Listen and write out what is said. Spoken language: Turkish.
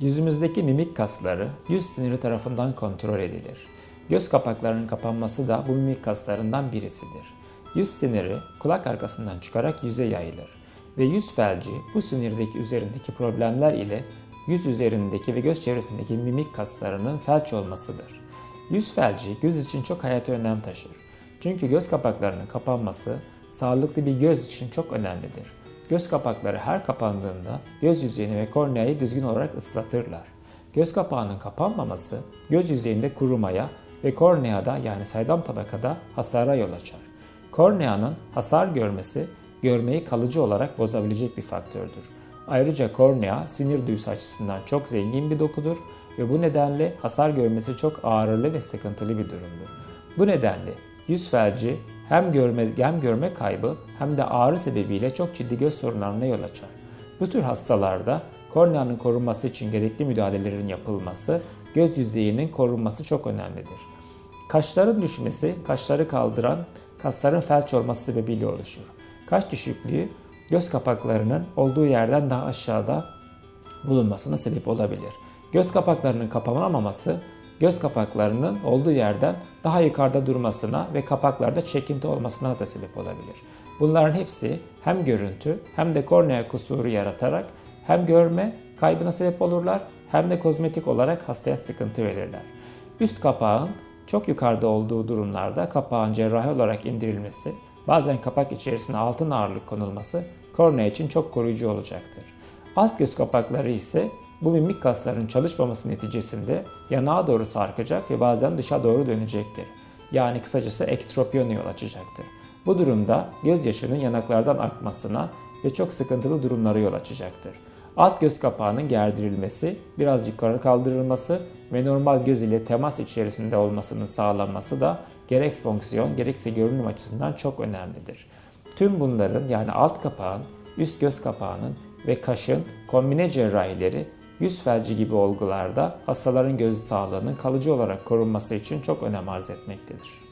Yüzümüzdeki mimik kasları yüz siniri tarafından kontrol edilir. Göz kapaklarının kapanması da bu mimik kaslarından birisidir. Yüz siniri kulak arkasından çıkarak yüze yayılır ve yüz felci bu sinirdeki üzerindeki problemler ile yüz üzerindeki ve göz çevresindeki mimik kaslarının felç olmasıdır. Yüz felci göz için çok hayati önem taşır. Çünkü göz kapaklarının kapanması sağlıklı bir göz için çok önemlidir. Göz kapakları her kapandığında göz yüzeyini ve korneayı düzgün olarak ıslatırlar. Göz kapağının kapanmaması göz yüzeyinde kurumaya ve korneada yani saydam tabakada hasara yol açar. Korneanın hasar görmesi görmeyi kalıcı olarak bozabilecek bir faktördür. Ayrıca kornea sinir duyusu açısından çok zengin bir dokudur ve bu nedenle hasar görmesi çok ağrılı ve sıkıntılı bir durumdur. Bu nedenle yüz felci hem görme, hem görme kaybı hem de ağrı sebebiyle çok ciddi göz sorunlarına yol açar. Bu tür hastalarda korneanın korunması için gerekli müdahalelerin yapılması, göz yüzeyinin korunması çok önemlidir. Kaşların düşmesi, kaşları kaldıran kasların felç olması sebebiyle oluşur. Kaş düşüklüğü göz kapaklarının olduğu yerden daha aşağıda bulunmasına sebep olabilir. Göz kapaklarının kapanamaması göz kapaklarının olduğu yerden daha yukarıda durmasına ve kapaklarda çekinti olmasına da sebep olabilir. Bunların hepsi hem görüntü hem de kornea kusuru yaratarak hem görme kaybına sebep olurlar hem de kozmetik olarak hastaya sıkıntı verirler. Üst kapağın çok yukarıda olduğu durumlarda kapağın cerrahi olarak indirilmesi, bazen kapak içerisine altın ağırlık konulması kornea için çok koruyucu olacaktır. Alt göz kapakları ise bu mimik kasların çalışmaması neticesinde yanağa doğru sarkacak ve bazen dışa doğru dönecektir. Yani kısacası ektropiyona yol açacaktır. Bu durumda gözyaşının yanaklardan akmasına ve çok sıkıntılı durumlara yol açacaktır. Alt göz kapağının gerdirilmesi, biraz yukarı kaldırılması ve normal göz ile temas içerisinde olmasının sağlanması da gerek fonksiyon gerekse görünüm açısından çok önemlidir. Tüm bunların yani alt kapağın, üst göz kapağının ve kaşın kombine cerrahileri yüz felci gibi olgularda hastaların göz sağlığının kalıcı olarak korunması için çok önem arz etmektedir.